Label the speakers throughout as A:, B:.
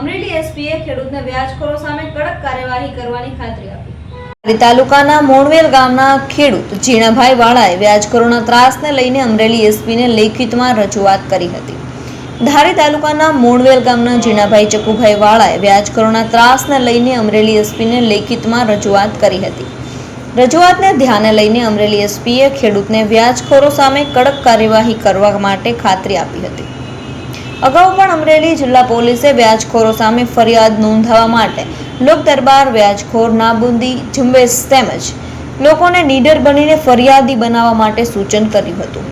A: અમરેલી એસપીએ ખેડૂતને વ્યાજખોરો સામે કડક કાર્યવાહી કરવાની ખાતરી આપી. તાલુકાના મોણવેલ ગામના ખેડૂત જીણાભાઈ વાળાએ વ્યાજખોરોના ત્રાસને લઈને અમરેલી એસપીને લેખિતમાં રજૂઆત કરી હતી. ધારી તાલુકાના મોણવેલ ગામના જીણાભાઈ ચકુભાઈ વાળાએ વ્યાજખોરોના ત્રાસને લઈને અમરેલી એસપીને લેખિતમાં રજૂઆત કરી હતી. રજૂઆતને ધ્યાને લઈને અમરેલી એસપીએ ખેડૂતને વ્યાજખોરો સામે કડક કાર્યવાહી કરવા માટે ખાતરી આપી હતી. અગાઉ પણ અમરેલી જિલ્લા પોલીસે વ્યાજખોરો સામે ફરિયાદ નોંધાવવા માટે લોક દરબાર વ્યાજખોર નાબૂદી ઝુંબેશ તેમજ લોકોને નીડર બનીને ફરિયાદી બનાવવા માટે સૂચન કર્યું હતું.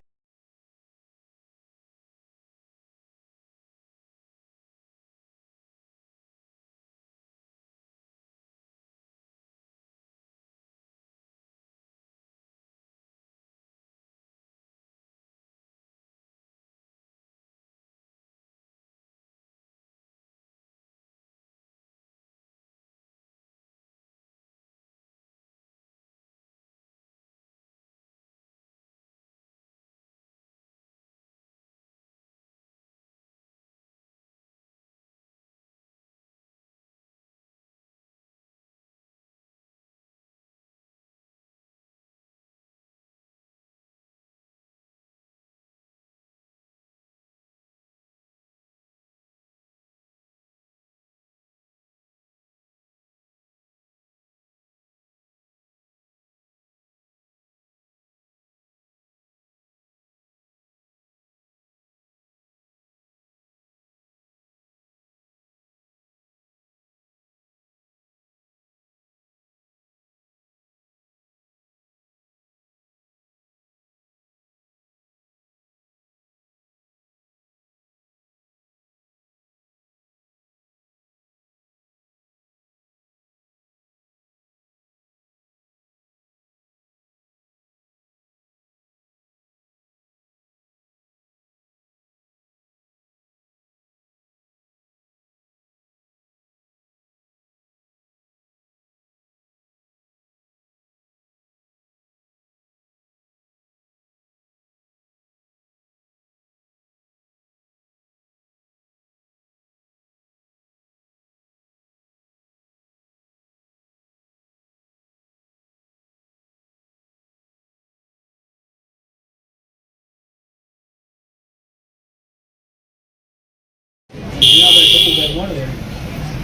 B: ચકુભાઈ મળે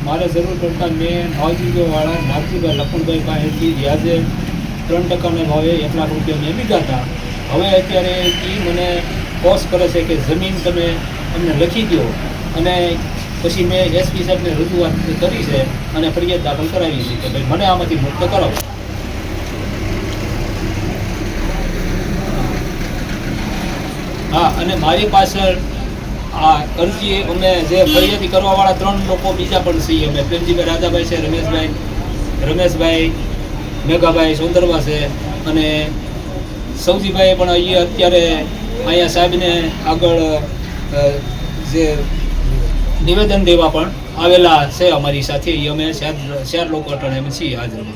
B: મારે જરૂર પડતા મેં ભાવજીભાઈવાળા નાગજીભાઈ લખણભાઈ પાસેથી વ્યાજે ત્રણ ટકાના ભાવે એક લાખ રૂપિયા મેં લીધા હતા. હવે અત્યારે એ મને કોર્સ કરે છે કે જમીન તમે અમને લખી દો અને પછી મેં એસપી સાહેબને રજૂઆત કરી છે અને ફરિયાદ દાખલ કરાવી છે કે ભાઈ મને આમાંથી મુક્ત કરાવો. હા, અને મારી પાછળ આ અરજી અમે જે ફરિયાદી કરવાવાળા ત્રણ લોકો, બીજા પણ છીએ અમે. પ્રેમજીભાઈ રાજાભાઈ છે, રમેશભાઈ રમેશભાઈ, મેઘાભાઈ, સોંદરવા છે અને સૌજીભાઈ પણ અહીંયા અત્યારે અહીંયા સાહેબને આગળ જે નિવેદન દેવા પણ આવેલા છે અમારી સાથે. અમે ચાર ચાર લોકો અટણે અમે છીએ હાજર